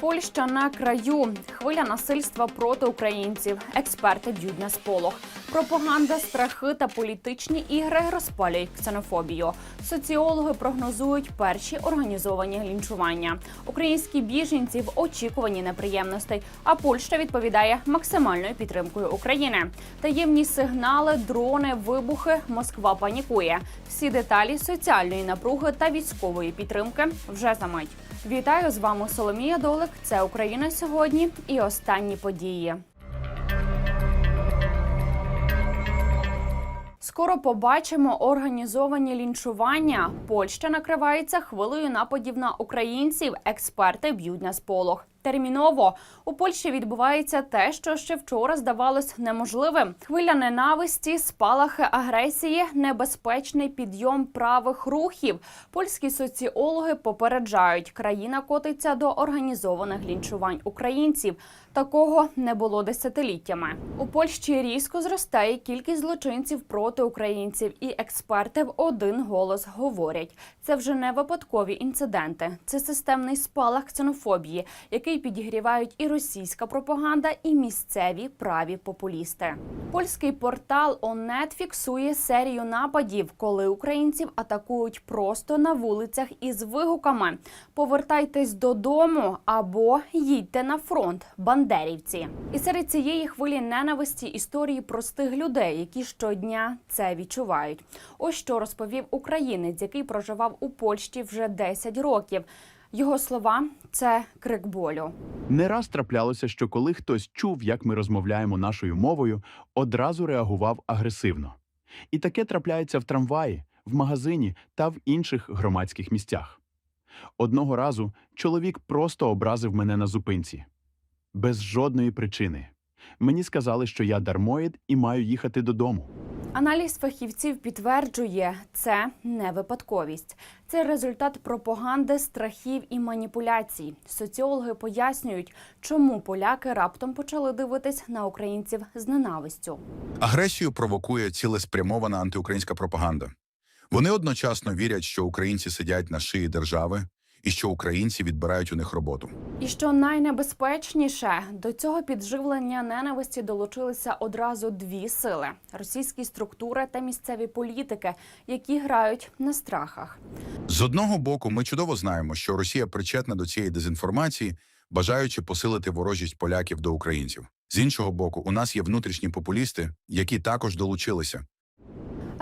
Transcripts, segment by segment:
Польща на краю. Хвиля насильства проти українців. Експерти б'ють на сполох. Пропаганда, страхи та політичні ігри розпалюють ксенофобію. Соціологи прогнозують перші організовані лінчування. Українські біженці в очікуванні неприємностей. А Польща відповідає максимальною підтримкою України. Таємні сигнали, дрони, вибухи. Москва панікує. Всі деталі соціальної напруги та військової підтримки вже за мить. Вітаю з вами Соломія Долик. Це Україна сьогодні і останні події. Скоро побачимо організовані лінчування. Польща накривається хвилею нападів на українців. Експерти б'ють на сполох. Терміново у Польщі відбувається те, що ще вчора здавалось неможливим. Хвиля ненависті, спалахи агресії, небезпечний підйом правих рухів. Польські соціологи попереджають, країна котиться до організованих лінчувань українців. Такого не було десятиліттями. У Польщі різко зростає кількість злочинців проти українців, і експерти в один голос говорять: це вже не випадкові інциденти, це системний спалах ксенофобії, який підігрівають і російська пропаганда, і місцеві праві популісти. Польський портал ОНЕТ фіксує серію нападів, коли українців атакують просто на вулицях із вигуками: повертайтесь додому або їдьте на фронт, бандерівці. І серед цієї хвилі ненависті історії простих людей, які щодня це відчувають. Ось що розповів українець, який проживав у Польщі вже 10 років. Його слова це крик болю. Не раз траплялося, що коли хтось чув, як ми розмовляємо нашою мовою, одразу реагував агресивно. І таке трапляється в трамваї, в магазині та в інших громадських місцях. Одного разу чоловік просто образив мене на зупинці. Без жодної причини. Мені сказали, що я дармоїд і маю їхати додому. Аналіз фахівців підтверджує, це не випадковість. Це результат пропаганди, страхів і маніпуляцій. Соціологи пояснюють, чому поляки раптом почали дивитись на українців з ненавистю. Агресію провокує цілеспрямована антиукраїнська пропаганда. Вони одночасно вірять, що українці сидять на шиї держави і що українці відбирають у них роботу. І що найнебезпечніше, до цього підживлення ненависті долучилися одразу дві сили: російські структури та місцеві політики, які грають на страхах. З одного боку, ми чудово знаємо, що Росія причетна до цієї дезінформації, бажаючи посилити ворожість поляків до українців. З іншого боку, у нас є внутрішні популісти, які також долучилися.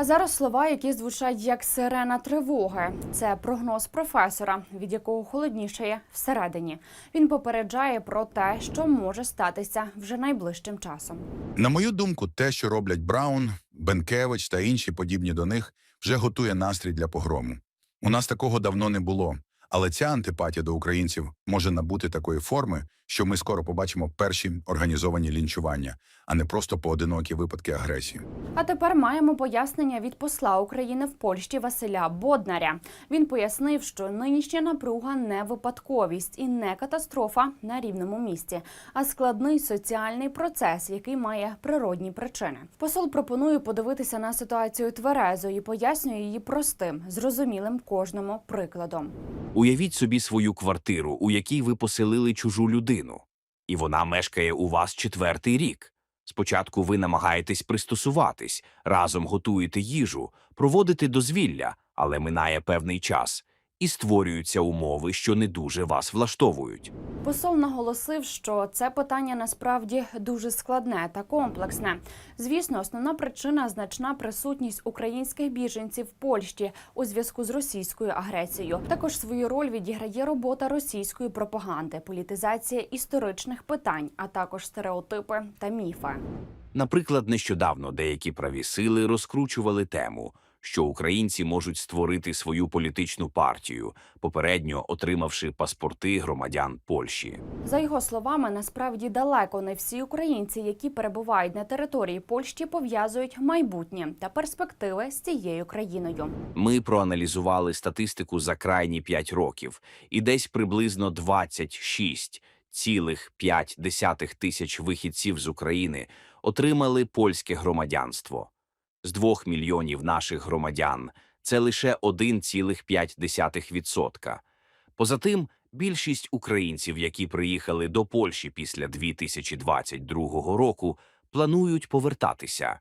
А зараз слова, які звучать як сирена тривоги. Це прогноз професора, від якого холоднішає всередині. Він попереджає про те, що може статися вже найближчим часом. На мою думку, те, що роблять Браун, Бенкевич та інші подібні до них, вже готує настрій для погрому. У нас такого давно не було, але ця антипатія до українців може набути такої форми, що ми скоро побачимо перші організовані лінчування, а не просто поодинокі випадки агресії. А тепер маємо пояснення від посла України в Польщі Василя Боднаря. Він пояснив, що нинішня напруга не випадковість і не катастрофа на рівному місці, а складний соціальний процес, який має природні причини. Посол пропонує подивитися на ситуацію тверезо і пояснює її простим, зрозумілим кожному прикладом. Уявіть собі свою квартиру, у якій ви поселили чужу людину, і вона мешкає у вас четвертий рік. Спочатку ви намагаєтесь пристосуватись, разом готуєте їжу, проводите дозвілля, але минає певний час, і створюються умови, що не дуже вас влаштовують. Посол наголосив, що це питання насправді дуже складне та комплексне. Звісно, основна причина значна присутність українських біженців в Польщі у зв'язку з російською агресією. Також свою роль відіграє робота російської пропаганди, політизація історичних питань, а також стереотипи та міфи. Наприклад, нещодавно деякі праві сили розкручували тему, що українці можуть створити свою політичну партію, попередньо отримавши паспорти громадян Польщі. За його словами, насправді далеко не всі українці, які перебувають на території Польщі, пов'язують майбутнє та перспективи з цією країною. Ми проаналізували статистику за крайні 5 років, і десь приблизно 26,5 тисяч вихідців з України отримали польське громадянство. З 2 мільйонів наших громадян це лише 1,5%. Поза тим, Більшість українців, які приїхали до Польщі після 2022 року, планують повертатися.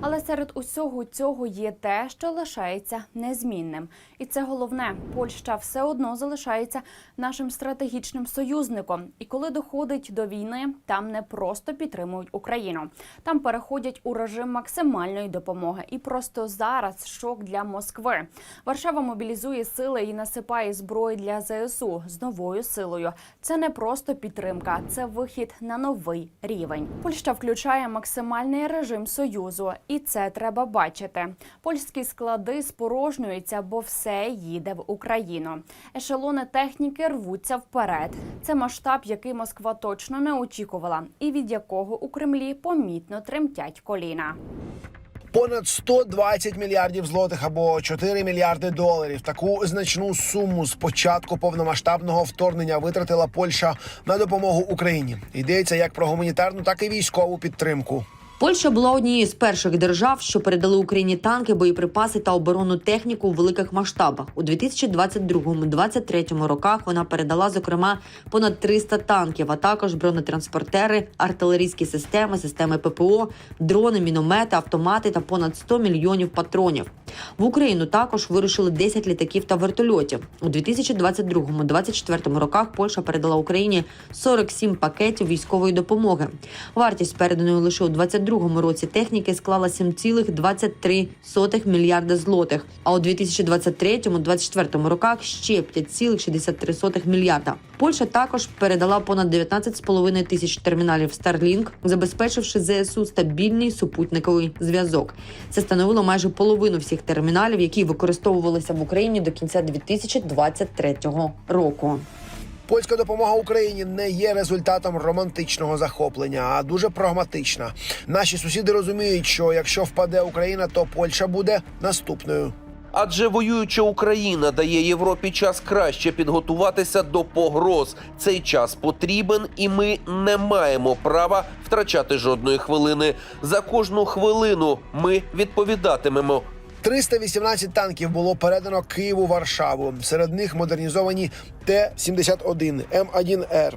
Але серед усього цього є те, що лишається незмінним, і це головне. Польща все одно залишається нашим стратегічним союзником. І коли доходить до війни, там не просто підтримують Україну, там переходять у режим максимальної допомоги. І просто зараз шок для Москви. Варшава мобілізує сили і насипає зброї для ЗСУ з новою силою. Це не просто підтримка, це вихід на новий рівень. Польща включає максимальний режим союзу, і це треба бачити. Польські склади спорожнюються, бо все їде в Україну. Ешелони техніки рвуться вперед. Це масштаб, який Москва точно не очікувала, і від якого у Кремлі помітно тремтять коліна. Понад 120 мільярдів злотих або 4 мільярди доларів. Таку значну суму з початку повномасштабного вторгнення витратила Польща на допомогу Україні. Йдеться як про гуманітарну, так і військову підтримку. Польща була однією з перших держав, що передали Україні танки, боєприпаси та оборонну техніку у великих масштабах. У 2022-2023 роках вона передала зокрема понад 300 танків, а також бронетранспортери, артилерійські системи, системи ППО, дрони, міномети, автомати та понад 100 мільйонів патронів. В Україну також вирушили 10 літаків та вертольотів. У 2022-2024 роках Польща передала Україні 47 пакетів військової допомоги. Вартість переданої лише у 2022 році техніки склала 7,23 мільярда злотих, а у 2023-2024 роках ще 5,63 мільярда. Польща також передала понад 19,5 тисяч терміналів Starlink, забезпечивши ЗСУ стабільний супутниковий зв'язок. Це становило майже половину всіх терміналів, які використовувалися в Україні до кінця 2023 року. Польська допомога Україні не є результатом романтичного захоплення, а дуже прагматична. Наші сусіди розуміють, що якщо впаде Україна, то Польща буде наступною. Адже воююча Україна дає Європі час краще підготуватися до погроз. Цей час потрібен, і ми не маємо права втрачати жодної хвилини. За кожну хвилину ми відповідатимемо. 318 танків було передано Києву Варшаву. Серед них модернізовані Т-71, М1Р,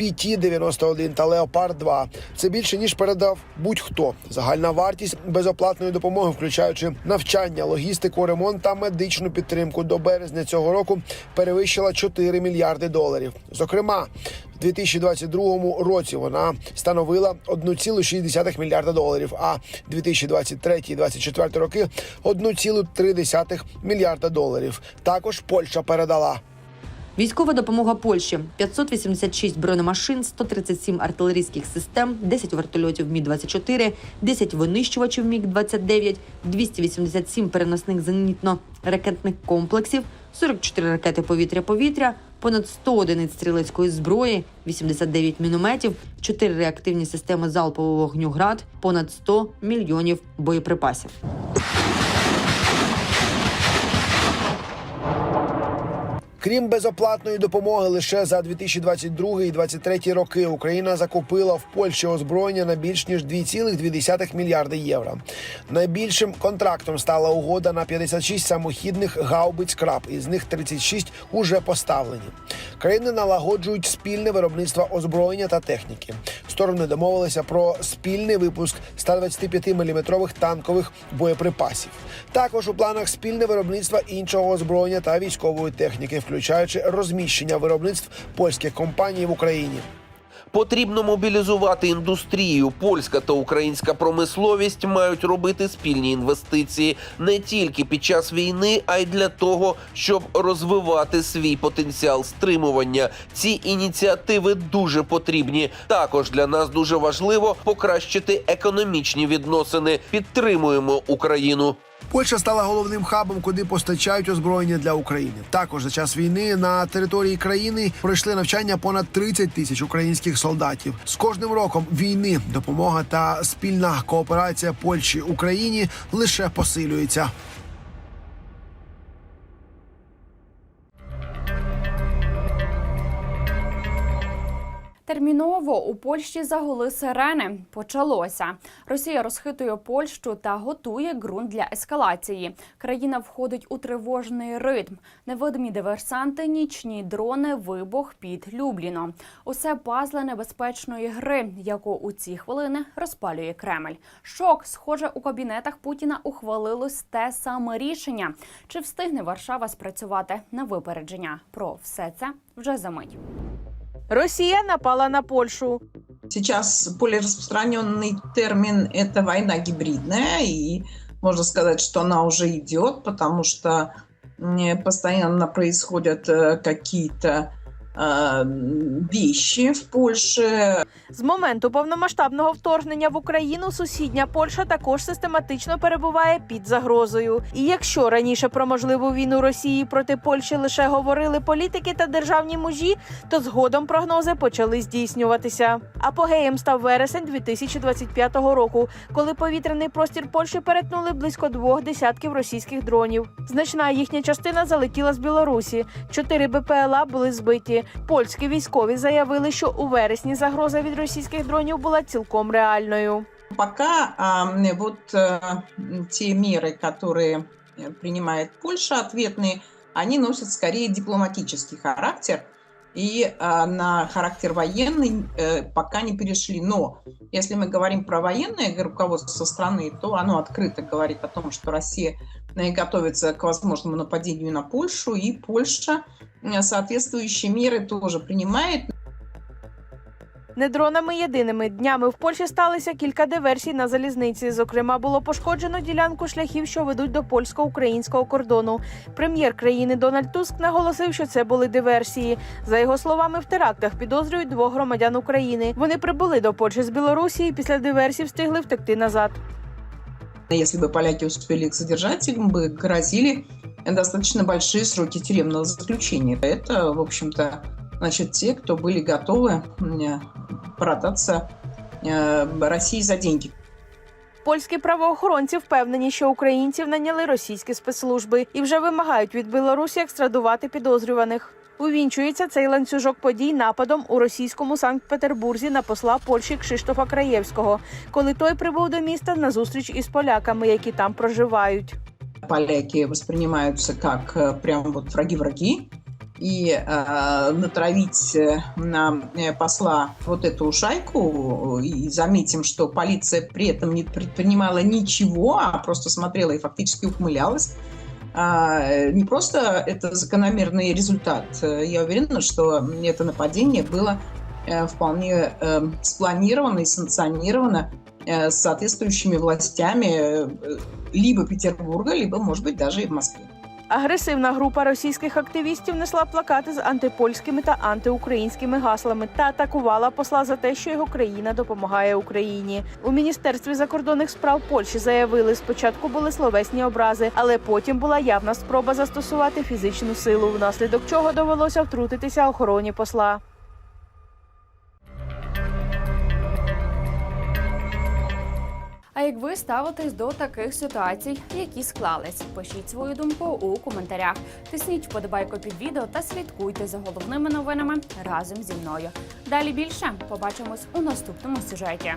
ПТ-91 та Леопард 2 Це більше ніж передав будь-хто. Загальна вартість безоплатної допомоги, включаючи навчання, логістику, ремонт та медичну підтримку до березня цього року, перевищила 4 мільярди доларів. Зокрема, в 2022 році вона становила 1,6 мільярда доларів, а 2023-2024 роки 1,3 мільярда доларів. Також Польща передала Військова допомога Польщі: 586 бронемашин, 137 артилерійських систем, 10 вертольотів Мі 24 10 винищувачів Міг 29 287 переносних зенітно-ракетних комплексів, 44 ракети повітря-повітря, понад 100 одиниць стрілецької зброї, 89 мінометів, 4 реактивні системи залпового вогню град, понад 100 мільйонів боєприпасів. Крім безоплатної допомоги, лише за 2022 і 2023 роки Україна закупила в Польщі озброєння на більш ніж 2,2 мільярди євро. Найбільшим контрактом стала угода на 56 самохідних гаубиць краб, із них 36 уже поставлені. Країни налагоджують спільне виробництво озброєння та техніки. Сторони домовилися про спільний випуск 125-мм танкових боєприпасів. Також у планах спільне виробництво іншого озброєння та військової техніки, включаючи розміщення виробництв польських компаній в Україні. Потрібно мобілізувати індустрію. Польська та українська промисловість мають робити спільні інвестиції не тільки під час війни, а й для того, щоб розвивати свій потенціал стримування. Ці ініціативи дуже потрібні. Також для нас дуже важливо покращити економічні відносини. Підтримуємо Україну. Польща стала головним хабом, куди постачають озброєння для України. Також за час війни на території країни пройшли навчання понад 30 тисяч українських солдатів. З кожним роком війни допомога та спільна кооперація Польщі Україні лише посилюється. Терміново у Польщі загули сирени. Почалося. Росія розхитує Польщу та готує ґрунт для ескалації. Країна входить у тривожний ритм. Невидимі диверсанти, нічні дрони, вибух під Любліном. Усе пазли небезпечної гри, яку у ці хвилини розпалює Кремль. Шок, схоже, у кабінетах Путіна ухвалилось те саме рішення. Чи встигне Варшава спрацювати на випередження? Про все це вже за мить. Росія напала на Польщу. Сейчас более распространенный термин – это война гибридная, и можно сказать, что она уже идет, потому что постоянно происходят э, какие-то э, в Польше, З моменту повномасштабного вторгнення в Україну сусідня Польща також систематично перебуває під загрозою. І якщо раніше про можливу війну Росії проти Польщі лише говорили політики та державні мужі, то згодом прогнози почали здійснюватися. Апогеєм став вересень 2025 року, коли повітряний простір Польщі перетнули близько двох десятків російських дронів. Значна їхня частина залетіла з Білорусі. Чотири БПЛА були збиті. Польські військові заявили, що у вересні загроза від російських дронів була цілком реальною. Пока а, м, вот э, м, те меры, которые э, принимает Польша, ответные, они носят скорее дипломатический характер и а, на характер военный э, пока не перешли. Но если мы говорим про военное руководство страны, то оно открыто говорит о том, что Россия э, готовится к возможному нападению на Польшу, и Польша э, соответствующие меры тоже принимает. Не дронами єдиними днями в Польщі сталися кілька диверсій на залізниці. Зокрема, було пошкоджено ділянку шляхів, що ведуть до польсько-українського кордону. Прем'єр країни Дональд Туск наголосив, що це були диверсії. За його словами, в терактах підозрюють двох громадян України. Вони прибули до Польщі з Білорусі і після диверсій встигли втекти назад. Если бы поляки успели их задержать, им бы грозили достаточно большие сроки тюремного заключения. Это, в общем-то, значит, те, кто были готовы м, продаться э, России за деньги. Польські правоохоронці впевнені, що українців наняли російські спецслужби і вже вимагають від Білорусі екстрадувати підозрюваних. Увінчується цей ланцюжок подій нападом у російському Санкт-Петербурзі на посла Польщі Кшиштофа Краєвського, коли той прибув до міста на зустріч із поляками, які там проживають. Поляки воспринимаются как э, прям вот враги-враги. И э, натравить э, на э, посла вот эту шайку, и заметим, что полиция при этом не предпринимала ничего, а просто смотрела и фактически ухмылялась, а, э, Не просто это закономерный результат. Э, Я уверена, что это нападение было э, вполне э, спланировано и санкционировано э, с соответствующими властями э, либо Петербурга, либо, может быть, даже и в Москве. Агресивна група російських активістів несла плакати з антипольськими та антиукраїнськими гаслами та атакувала посла за те, що його країна допомагає Україні. У міністерстві закордонних справ Польщі заявили, спочатку були словесні образи, але потім була явна спроба застосувати фізичну силу, внаслідок чого довелося втрутитися охороні посла. Як ви ставитесь до таких ситуацій, які склались? Пишіть свою думку у коментарях. Тисніть вподобайку під відео та слідкуйте за головними новинами разом зі мною. Далі більше побачимось у наступному сюжеті.